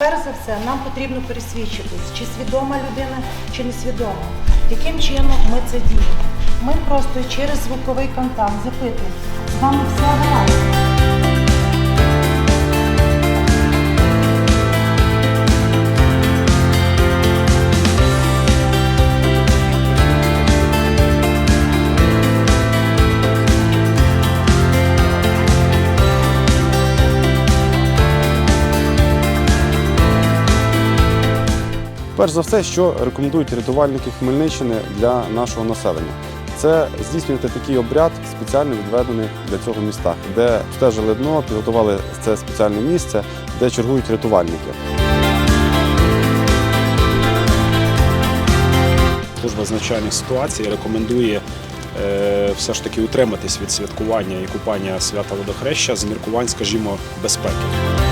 Перш за все, нам потрібно пересвідчитись, чи свідома людина, чи несвідома. Яким чином ми це діємо? Ми просто через звуковий контакт запитуємо, з вами все гаразд. Перш за все, що рекомендують рятувальники Хмельниччини для нашого населення, це здійснювати такий обряд, спеціально відведений для цього міста, де стежили дно, підготували це спеціальне місце, де чергують рятувальники. Служба з надзвичайних ситуацій рекомендує е, все ж таки утриматись від святкування і купання свята водохреща з міркувань, скажімо, безпеки.